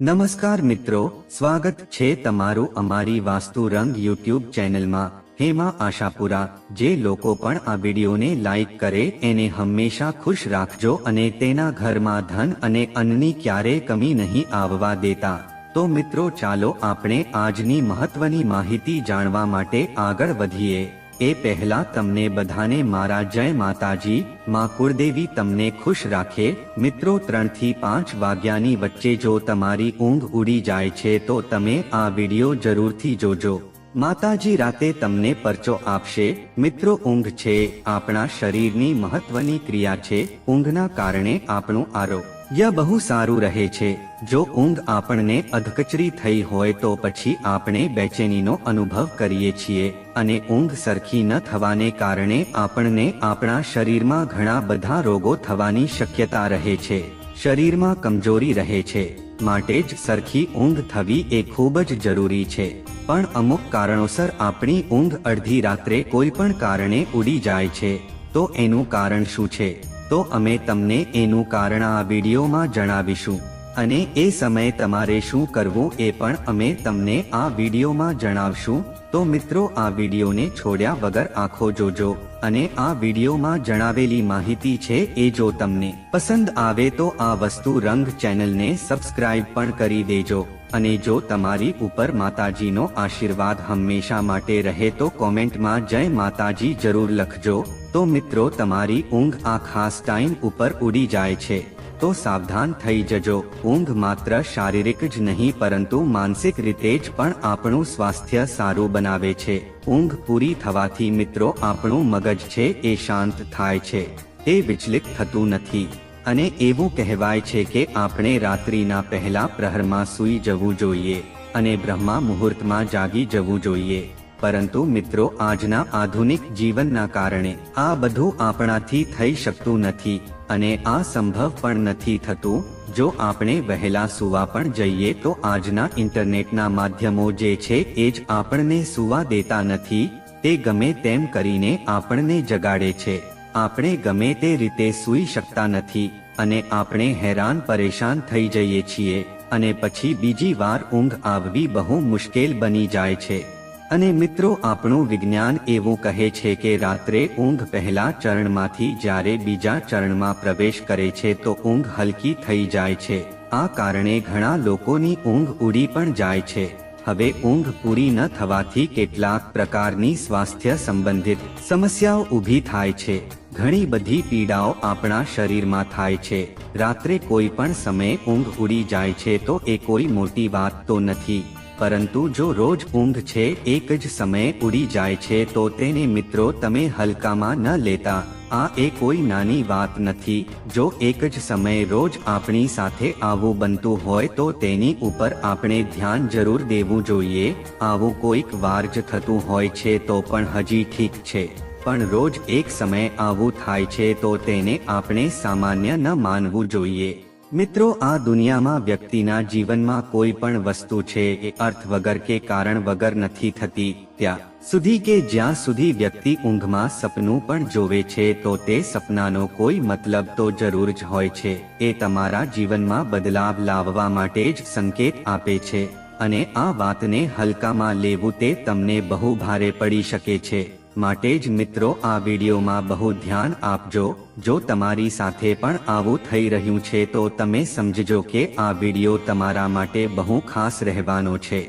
નમસ્કાર મિત્રો, સ્વાગત છે તમારું અમારી વાસ્તુ રંગ યુટ્યુબ ચેનલમાં. હેમા આશાપુરા, જે લોકો પણ આ વિડીયોને લાઈક કરે, એને હંમેશા ખુશ રાખજો અને તેના ઘરમાં ધન અને અન્નની ક્યારે કમી નહીં આવવા દેતા. તો મિત્રો ચાલો આપણે આજની મહત્વની માહિતી જાણવા માટે આગળ વધીએ. એ પહેલા તમને બધાને મારા જય માતાજી, માં કુળદેવી તમને ખુશ રાખે. મિત્રો ત્રણથી પાંચ વાગ્યાની વચ્ચે જો તમારી ઊંઘ ઉડી જાય છે તો તમે આ વીડિયો જરૂરથી જોજો. માતાજી રાતે તમને પરચો આપશે. મિત્રો ઊંઘ છે, આપણા શરીરની મહત્વની ક્રિયા છે, ઊંઘના કારણે આપણું આરોગ્ય બહુ સારું રહે છે. જો ઊંઘ આપણને અધકચરી થઈ હોય તો પછી આપણે બેચેનીનો અનુભવ કરીએ છીએ. અને ઊંઘ સરખી ન થવાને કારણે આપણને આપણા શરીરમાં ઘણા બધા રોગો થવાની શક્યતા રહે છે. શરીરમાં કમજોરી રહે છે. માટે જ સરખી ઊંઘ થવી એ ખૂબ જ જરૂરી છે. પણ અમુક કારણોસર આપણી ઊંઘ અડધી રાત્રે કોઈ પણ કારણે ઉડી જાય છે. તો એનું કારણ શું છે? તો અમે તમને એનું કારણ આ વિડીયોમાં જણાવીશું. અને એ સમયે તમારે શું કરવું એ પણ અમે તમને આ વિડીયોમાં જણાવશું. તો મિત્રો, આ વિડીયોને છોડ્યા વગર આખો જોજો અને આ વિડીયોમાં જણાવેલી માહિતી છે એ જો તમને પસંદ આવે તો આ વસ્તુ રંગ ચેનલને સબસ્ક્રાઇબ પણ કરી દેજો. અને જો તમારી ઉપર માતાજીનો આશીર્વાદ હંમેશા માટે રહે તો કોમેન્ટમાં જય માતાજી જરૂર લખજો. તો મિત્રો, તમારી ઊંઘ આ ખાસ ટાઈમ ઉપર ઉડી જાય છે. તો સાવધાન થઈ જજો. ઊંઘ માત્ર શારીરિક જ નહીં, પરંતુ માનસિક રીતે જ પણ આપણું સ્વાસ્થ્ય સારું બનાવે છે. ઊંઘ પૂરી થવાથી મિત્રો, આપણું મગજ છે એ શાંત થાય છે. તે વિચલિત થતું નથી. અને એવું કહેવાય છે કે આપણે રાત્રિના પહેલા પ્રહરમાં સૂઈ જવું જોઈએ અને બ્રહ્મા મુહૂર્તમાં જાગી જવું જોઈએ. પરંતુ મિત્રો, આજના આધુનિક જીવનના કારણે આ બધું આપણાથી થઈ શકતું નથી. અને આ સંભવ પણ નથી થતું. જો આપણે વહેલા સુવા પણ જઈએ તો આજના ઇન્ટરનેટના માધ્યમો જે છે એ જ આપણને સુવા દેતા નથી. તે ગમે તેમ કરીને આપણને જગાડે છે. આપણે ગમે તે રીતે સૂઈ શકતા નથી અને આપણે હેરાન પરેશાન થઈ જઈએ છીએ અને પછી બીજી વાર ઊંઘ આવવી બહુ મુશ્કેલ બની જાય છે. અને મિત્રો, આપણું વિજ્ઞાન એવું કહે છે કે રાત્રે ઊંઘ પહેલા ચરણમાંથી જ્યારે બીજા ચરણમાં પ્રવેશ કરે છે તો ઊંઘ હલકી થઈ જાય છે. આ કારણે ઘણા લોકોની ઊંઘ ઉડી પણ જાય છે. હવે ઊંઘ પૂરી ન થવાથી કેટલાક પ્રકારની સ્વાસ્થ્ય સંબંધિત સમસ્યાઓ ઊભી થાય છે. ઘણી બધી પીડાઓ આપણા શરીરમાં થાય છે. રાત્રે કોઈ પણ સમયે ઊંઘ ઉડી જાય છે તો એ કોઈ મોટી વાત તો નથી. પરંતુ જો રોજ ઊંઘ છે, એક જ સમયે ઉડી જાય છે, તો તેને મિત્રો તમે હલકામાં ન લેતા. આ એ કોઈ નાની વાત નથી. જો એક જ સમયે રોજ આપણી સાથે આવું બનતું હોય, તો તેની ઉપર આપણે ધ્યાન જરૂર દેવું જોઈએ. આવું કોઈક વાર જ થતું હોય છે, તો પણ હજી ઠીક છે. પણ રોજ એક સમયે આવું થાય છે, તો તેને આપણે સામાન્ય ન માનવું જોઈએ. મિત્રો, આ દુનિયામાં વ્યક્તિના જીવનમાં કોઈ પણ વસ્તુ છે એ અર્થ વગર કે કારણ વગર નથી થતી. ત્યાં સુધી કે જ્યાં સુધી વ્યક્તિ ઊંઘમાં સપનું પણ જોવે છે, તો તે સપનાનો કોઈ મતલબ તો જરૂર જ હોય છે. એ તમારા જીવનમાં બદલાવ લાવવા માટે જ સંકેત આપે છે. અને આ વાતને હલકામાં લેવું તે તમને બહુ ભારે પડી શકે છે. માટે જ મિત્રો, આ વિડીયોમાં બહુ ધ્યાન આપજો. જો તમારી સાથે પણ આવું થઈ રહ્યું છે, તો તમે સમજજો કે આ વીડિયો તમારા માટે બહુ ખાસ રહેવાનો છે.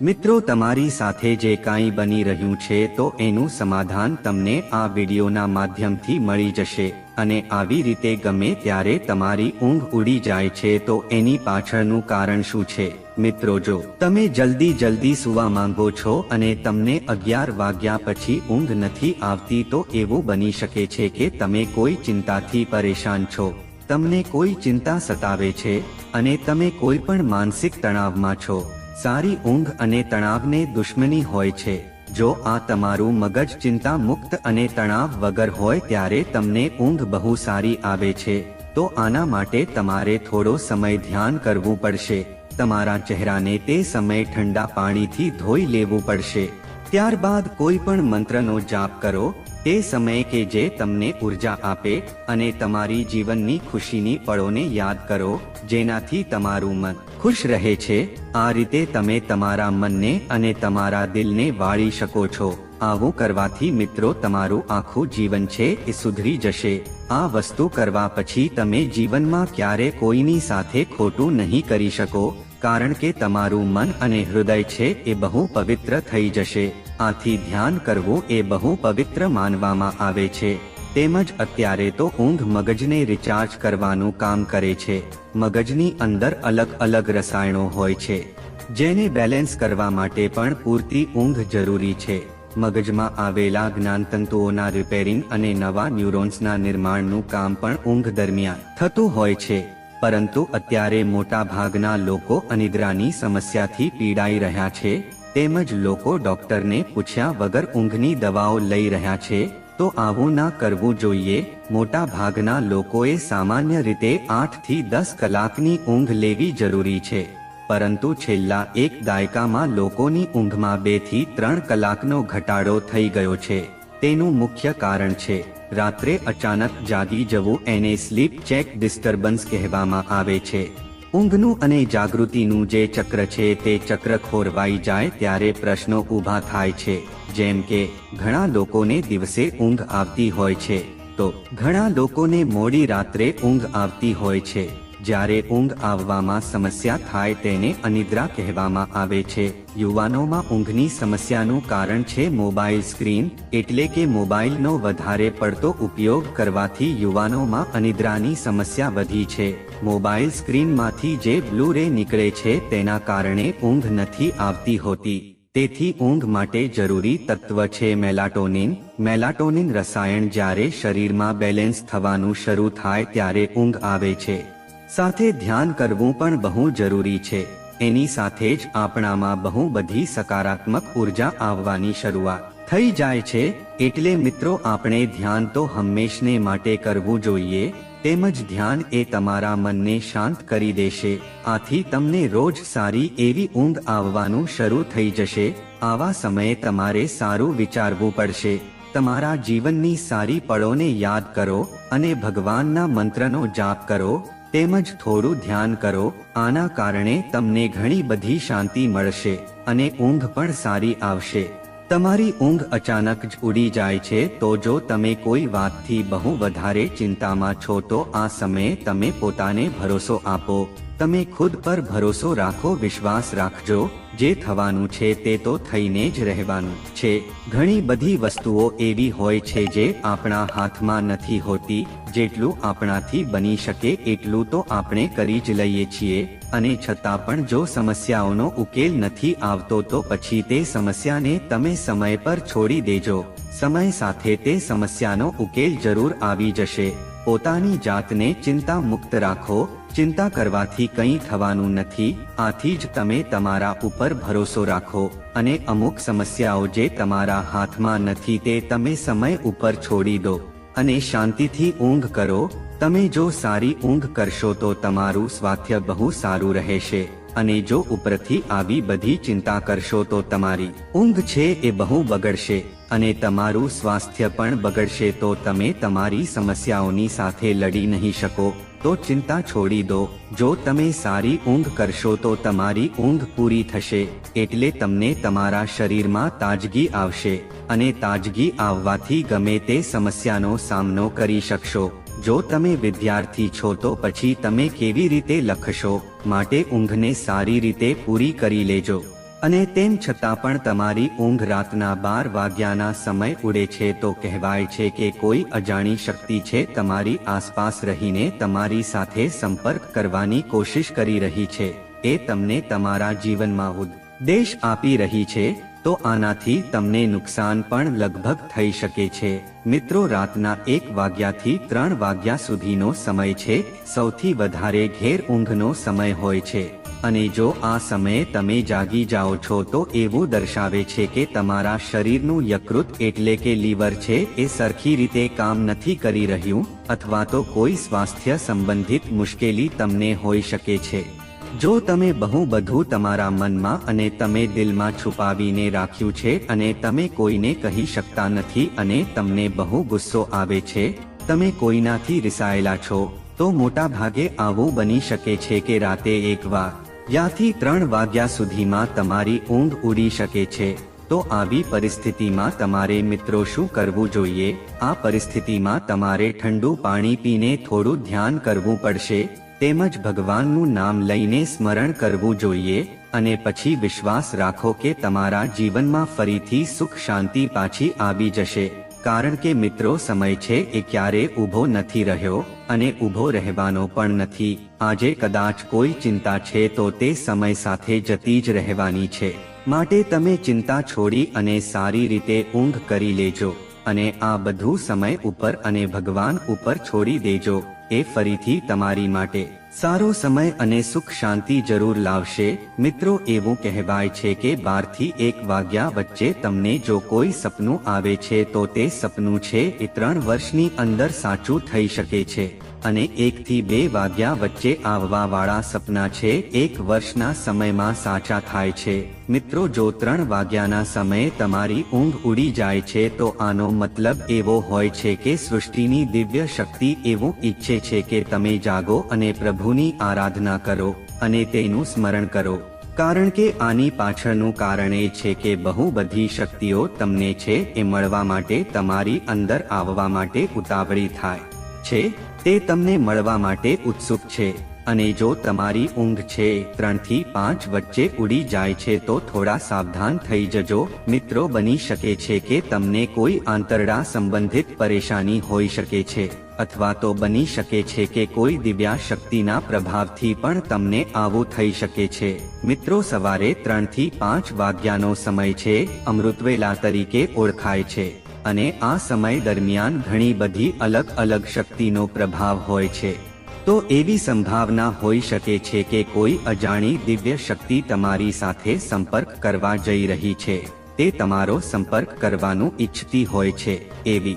મિત્રો, તમારી સાથે જે કાંઈ બની રહ્યું છે, તો એનું સમાધાન તમને આ વિડીયોના માધ્યમથી મળી જશે. અને આવી રીતે ગમે ત્યારે તમારી ઊંઘ ઉડી જાય છે તો એની પાછળનું કારણ શું છે? મિત્રો જો તમે જલ્દી જલ્દી સુવા માંગો છો અને તમને અગિયાર વાગ્યા પછી ઊંઘ નથી આવતી તો એવું બની શકે છે કે તમે કોઈ ચિંતાથી પરેશાન છો. તમને કોઈ ચિંતા સતાવે છે અને તમે કોઈ પણ માનસિક તણાવમાં છો. સારી ઊંઘ અને તણાવને દુશ્મની હોય છે. જો આ તમારું મગજ ચિંતા મુક્ત અને તણાવ વગર હોય ત્યારે તમને ઊંઘ બહુ સારી આવે છે, તો આના માટે તમારે થોડો સમય ધ્યાન કરવું પડશે. તમારા ચહેરાને તે સમયે ઠંડા પાણીથી ધોઈ લેવું પડશે. ત્યારબાદ કોઈ પણ મંત્રનો જાપ કરો, તે સમયે કે જે તમને ઊર્જા આપે અને તમારી જીવનની ખુશીની પળોને યાદ કરો, જેનાથી તમારું મન ખુશ રહે છે, આ રીતે તમે તમારા મનને અને તમારા દિલને વાળી શકો છો. આવું કરવાથી મિત્રો તમારું આખું જીવન છે એ સુધરી જશે. આ વસ્તુ કરવા પછી તમે જીવનમાં ક્યારે કોઈની સાથે ખોટું નહીં કરી શકો કારણ કે તમારું મન અને હૃદય છે એ બહુ પવિત્ર થઈ જશે. આથી ધ્યાન કરવું એ બહુ પવિત્ર માનવામાં આવે છે. તેમજ અત્યારે તો ઊંઘ મગજને રિચાર્જ કરવાનું કામ કરે છે. મગજની અંદર અલગ અલગ રસાયણો હોય છે. જેને બેલેન્સ કરવા માટે પણ પૂરતી ઊંઘ જરૂરી છે. મગજમાં આવેલા જ્ઞાનતંતુઓના રિપેરિંગ અને નવા ન્યુરોન્સના નિર્માણનું કામ પણ ઊંઘ દરમિયાન થતું હોય છે. પરંતુ અત્યારે મોટા ભાગના લોકો અનિદ્રાની સમસ્યાથી પીડાઈ રહ્યા છે, તેમજ લોકો ડોક્ટરને પૂછ્યા વગર ઊંઘની દવાઓ લઈ રહ્યા છે, તો આવું ના કરવું જોઈએ. મોટા ભાગના લોકોએ સામાન્ય રીતે આઠથી દસ કલાકની ઊંઘ લેવી જરૂરી છે, પરંતુ છેલ્લા એક દાયકામાં લોકોની ઊંઘમાં બેથી ત્રણ કલાકનો ઘટાડો થઈ ગયો છે. તેનું મુખ્ય કારણ છે. રાત્રે અચાનક જાગી જવું એને સ્લીપ ચેક ડિસ્ટર્બન્સ કહેવામાં આવે છે. ઊંઘનું અને જાગૃતિનું જે ચક્ર છે તે ચક્ર ખોરવાઈ જાય ત્યારે પ્રશ્નો ઊભા થાય છે. જેમ કે, ઘણા લોકોને દિવસે ઊંઘ આવતી હોય છે. તો, ઘણા લોકોને મોડી રાત્રે ઊંઘ આવતી હોય છે. જ્યારે ઊંઘ આવવામાં સમસ્યા થાય તેને અનિદ્રા કહેવામાં આવે છે. યુવાનોમાં ઊંઘની સમસ્યાનું કારણ છે મોબાઈલ સ્ક્રીન, એટલે કે મોબાઈલનો વધારે પડતો ઉપયોગ કરવાથી યુવાનોમાં અનિદ્રાની સમસ્યા વધી છે. મોબાઈલ સ્ક્રીનમાંથી જે બ્લુ રે નીકળે છે તેના કારણે ઊંઘ નથી આવતી હોતી. તેથી ઊંઘ માટે જરૂરી તત્વ છે મેલાટોનિન. મેલાટોનિન રસાયણ જ્યારે શરીરમાં બેલેન્સ થવાનું શરૂ થાય ત્યારે ઊંઘ આવે છે. સાથે ધ્યાન કરવું પણ બહુ જરૂરી છે. એની સાથે જ આપણામાં બહુ બધી સકારાત્મક ઊર્જા આવવાની શરૂઆત થઈ જાય છે. એટલે મિત્રો, આપણે ધ્યાન તો હંમેશને માટે કરવું જોઈએ. તેમજ ધ્યાન એ તમારા મનને શાંત કરી દેશે. આથી તમને રોજ સારી એવી ઊંઘ આવવાનું શરૂ થઈ જશે. આવા સમયે તમારે સારું વિચારવું પડશે. તમારા જીવનની સારી પળોને યાદ કરો અને ભગવાનના મંત્રનો જાપ કરો. તેમજ થોડું ધ્યાન કરો, આના કારણે તમને ઘણી બધી શાંતિ મળશે અને ઊંઘ પણ સારી આવશે. તમારી ઊંઘ અચાનક જ ઉડી જાય છે, તો જો તમે કોઈ વાતથી બહુ વધારે ચિંતામાં છો તો આ સમયે તમે પોતાને ભરોસો આપો. તમે ખુદ પર ભરોસો રાખો, વિશ્વાસ રાખજો. જે થવાનું છે તે તો થઈને જ રહેવાનું છે. ઘણી બધી વસ્તુઓ એવી હોય છે જે આપણા હાથમાં નથી હોતી. જેટલું આપણાથી બની શકે એટલું તો આપણે કરી જ લઈએ છીએ. અને છતાં પણ જો સમસ્યાઓનો ઉકેલ નથી આવતો તો પછી તે સમસ્યાને તમે સમય પર છોડી દેજો. સમય સાથે તે સમસ્યાનો ઉકેલ જરૂર આવી જશે. પોતાની જાતને ચિંતા મુક્ત રાખો. ચિંતા કરવાથી કંઈ થવાનું નથી, આથી જ તમે તમારા ઉપર ભરોસો રાખો, અને અમુક સમસ્યાઓ જે તમારા હાથમાં નથી તે તમે સમય ઉપર છોડી દો, અને શાંતિથી ઊંઘ કરો, તમે જો સારી ઊંઘ કરશો તો તમારું સ્વાસ્થ્ય બહુ સારું રહેશે, અને જો ઉપરથી આવી બધી ચિંતા કરશો તો તમારી ઊંઘ છે એ બહુ બગડશે, અને તમારું સ્વાસ્થ્ય પણ બગડશે તો તમે તમારી સમસ્યાઓની સાથે લડી નહીં શકો. તો ચિંતા છોડી દો. જો તમે સારી ઊંઘ કરશો તો તમારી ઊંઘ પૂરી થશે, એટલે તમને તમારા શરીરમાં તાજગી આવશે અને તાજગી આવવાથી ગમે તે સમસ્યાનો સામનો કરી શકશો. જો તમે વિદ્યાર્થી છો તો પછી તમે કેવી રીતે લખશો? માટે ઊંઘને સારી રીતે પૂરી કરી લેજો. અને તેમ છતાં પણ તમારી ઊંઘ રાતના બાર વાગ્યાના સમય ઉડે છે તો કહેવાય છે કે કોઈ અજાણી શક્તિ છે તમારી આસપાસ રહીને તમારી સાથે સંપર્ક કરવાની કોશિશ કરી રહી છે. એ તમને તમારા જીવનમાં ઉદ્દેશ આપી રહી છે, તો આનાથી તમને નુકસાન પણ લગભગ થઈ શકે છે. મિત્રો, રાતના એક વાગ્યાથી ત્રણ વાગ્યા સુધીનો સમય છે. સૌથી વધારે ઘેર ઊંઘનો સમય હોય છે. અને જો આ સમયે તમે જાગી જાઓ છો તો એવું દર્શાવે છે કે તમારા શરીરનું યકૃત એટલે કે લીવર છે, એ સરખી રીતે કામ નથી કરી રહ્યું, અથવા તો કોઈ સ્વાસ્થ્ય સંબંધિત મુશ્કેલી તમને હોઈ શકે છે. જો તમે બહુ બધું તમારા મનમાં અને તમે દિલમાં છુપાવીને રાખ્યું છે અને તમે કોઈને કહી શકતા નથી અને તમને બહુ ગુસ્સો આવે છે, તમે કોઈનાથી રિસાયેલા છો, તો મોટા ભાગે આવું બની શકે છે કે રાતે એક વાર યાથી ત્રણ વાગ્યા સુધીમાં તમારી ઊંઘ ઉડી શકે છે. તો આવી પરિસ્થિતિમાં તમારે મિત્રો શું કરવું જોઈએ? આ પરિસ્થિતિમાં તમારે ઠંડુ પાણી પીને થોડું ધ્યાન કરવું પડશે. તેમજ ભગવાનનું નામ લઈને સ્મરણ કરવું જોઈએ. અને પછી વિશ્વાસ રાખો કે તમારા જીવનમાં ફરીથી સુખ શાંતિ પાછી આવી જશે. કારણ કે મિત્રો સમય છે એ ક્યારે ઊભો નથી રહ્યો. અને ઊભો રહેવાનો પણ નથી. આજે કદાચ કોઈ ચિંતા છે તો તે સમય સાથે જતી જ રહેવાની છે. માટે તમે ચિંતા છોડી અને સારી રીતે ઊંઘ કરી લેજો. અને આ બધું સમય ઉપર અને ભગવાન ઉપર છોડી દેજો. એ ફરીથી તમારી માટે. સારો સમય અને સુખ શાંતિ જરૂર લાવશે. મિત્રો, એવું કહેવાય છે કે બારથી એક વાગ્યા વચ્ચે તમને જો કોઈ સપનું આવે છે તો તે સપનું છે એ ત્રણ વર્ષની અંદર સાચું થઈ શકે છે. અને એક થી બે વાગ્યા વચ્ચે આવવા વાળા સપના છે એક વર્ષના સમયમાં સાચા થાય છે. મિત્રો, જો ત્રણ વાગ્યાના સમયે તમારી ઊંઘ ઉડી જાય છે તો આનો મતલબ એવો હોય છે કે સૃષ્ટિની દિવ્ય શક્તિ એવું ઈચ્છે છે કે તમે જાગો અને પ્રભુની આરાધના કરો અને તેનું સ્મરણ કરો. કારણ કે આની પાછળનું કારણ એ છે કે બહુ બધી શક્તિઓ તમને છે એ મળવા માટે તમારી અંદર આવવા માટે ઉતાવળી થાય છે. તે તમને મળવા માટે ઉત્સુક છે. અને જો તમારી ઊંઘ છે ત્રણથી પાંચ વચ્ચે ઉડી જાય છે તો થોડા સાવધાન થઈ જજો. મિત્રો બની શકે છે કે તમને કોઈ આંતરડા સંબંધિત પરેશાની હોઈ શકે છે અથવા તો બની શકે છે કે કોઈ દિવ્યા શક્તિના પ્રભાવથી પણ તમને આવું થઈ શકે છે. મિત્રો સવારે ત્રણથી પાંચ વાગ્યાનો સમય છે, અમૃતવેલા તરીકે ઓળખાય છે અને આ સમય દરમિયાન ઘણી બધી અલગ અલગ શક્તિનો પ્રભાવ હોય છે. તો એવી સંભાવના હોઈ શકે છે કે કોઈ અજાણી દિવ્ય શક્તિ તમારી સાથે સંપર્ક કરવા જઈ રહી છે. તે તમારો સંપર્ક કરવાનું ઈચ્છતી હોય છે. એવી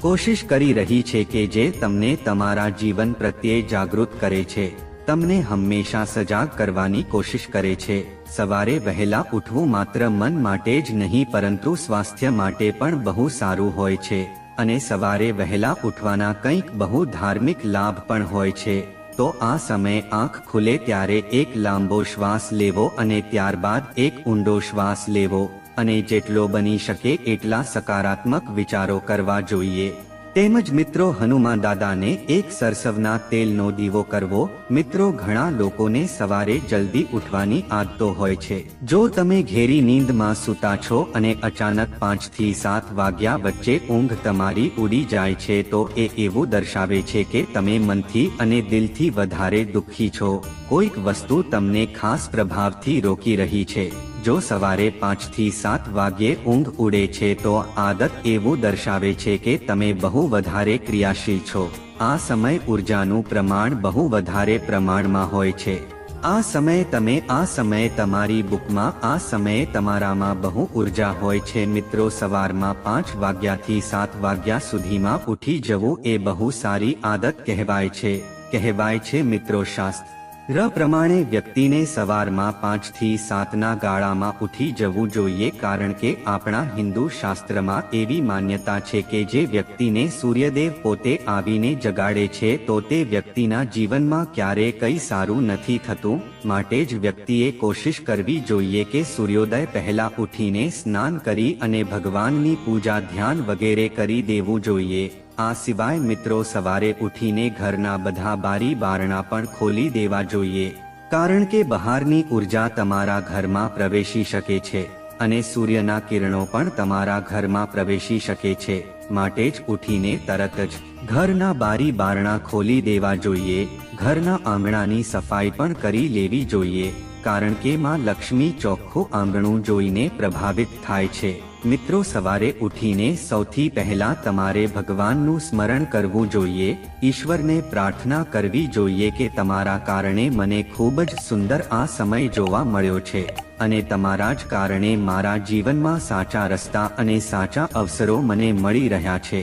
કોશિશ કરી રહી છે કે જે તમને તમારા જીવન પ્રત્યે જાગૃત કરે છે. તમને હંમેશા સજાગ કરવાની કોશિશ કરે છે. સવારે વહેલા ઉઠવું માત્ર મન માટે જ નહીં, પરંતુ સ્વાસ્થ્ય માટે પણ બહુ સારું હોય છે. અને સવારે વહેલા ઉઠવાના કંઈક બહુ ધાર્મિક લાભ પણ હોય છે, તો આ સમયે આંખ ખુલે ત્યારે એક લાંબો શ્વાસ લેવો અને ત્યારબાદ એક ઊંડો શ્વાસ લેવો, અને જેટલો બની શકે એટલા સકારાત્મક વિચારો કરવા જોઈએ. તેમજ મિત્રો હનુમાન દાદાને એક સરસવના તેલનો દીવો કરવો. મિત્રો ઘણા લોકોને સવારે જલ્દી ઉઠવાની આદતો હોય છે. જો તમે ઘેરી નીંદમાં સૂતા છો અને અચાનક પાંચથી સાત વાગ્યા વચ્ચે ઊંઘ તમારી ઉડી જાય છે તો એ એવું દર્શાવે છે કે તમે મનથી અને દિલથી વધારે દુઃખી છો. કોઈક વસ્તુ તમને ખાસ પ્રભાવથી રોકી રહી છે. જો સવારે પાંચથી સાત વાગ્યે ઊંઘ ઉડે છે તો આદત એવું દર્શાવે છે કે તમે બહુ વધારે ક્રિયાશીલ છો. આ સમય ઉર્જાનું પ્રમાણ બહુ વધારે પ્રમાણમાં હોય છે. આ સમયે તમે, આ સમયે તમારી બુકમાં, આ સમયે તમારામાં બહુ ઊર્જા હોય છે. મિત્રો, સવારમાં પાંચ વાગ્યાથી સાત વાગ્યા સુધીમાં ઉઠી જવું એ બહુ સારી આદત કહેવાય છે. કહેવાય છે મિત્રો, શાસ્ત્ર ર પ્રમાણે વ્યક્તિને સવારમાં પાંચથી સાતના ગાળામાં ઉઠી જવું જોઈએ કારણ કે આપણા હિન્દુ શાસ્ત્રમાં એવી માન્યતા છે કે જે વ્યક્તિને સૂર્યદેવ પોતે આવીને જગાડે છે તો તે વ્યક્તિના જીવનમાં ક્યારે કંઈ સારું નથી થતું. માટે જ વ્યક્તિએ કોશિશ કરવી જોઈએ કે સૂર્યોદય પહેલા ઉઠીને સ્નાન કરી અને ભગવાનની પૂજા ધ્યાન વગેરે કરી દેવું જોઈએ. આ સિવાય મિત્રો સવારે ઉઠીને ઘરના બધા બારી બારણા પણ ખોલી દેવા જોઈએ. કારણ કે બહારની ઊર્જા તમારા ઘરમાં પ્રવેશી શકે છે અને સૂર્યના કિરણો પણ તમારા ઘરમાં પ્રવેશી શકે છે. માટે જ ઉઠીને તરત જ ઘરના બારી બારણા ખોલી દેવા જોઈએ. ઘરના આંગણાની સફાઈ પણ કરી લેવી જોઈએ. કારણ કે માં લક્ષ્મી ચોખ્ખું આંગણું જોઈને પ્રભાવિત થાય છે. મિત્રો સવારે ઉઠીને સૌથી પહેલા તમારે ભગવાનનું સ્મરણ કરવું જોઈએ, ઈશ્વરને પ્રાર્થના કરવી જોઈએ કે તમારા કારણે મને ખૂબ જ સુંદર આ સમય જોવા મળ્યો છે અને તમારા જ કારણે મારા જીવનમાં સાચા રસ્તા અને સાચા અવસરો મને મળી રહ્યા છે.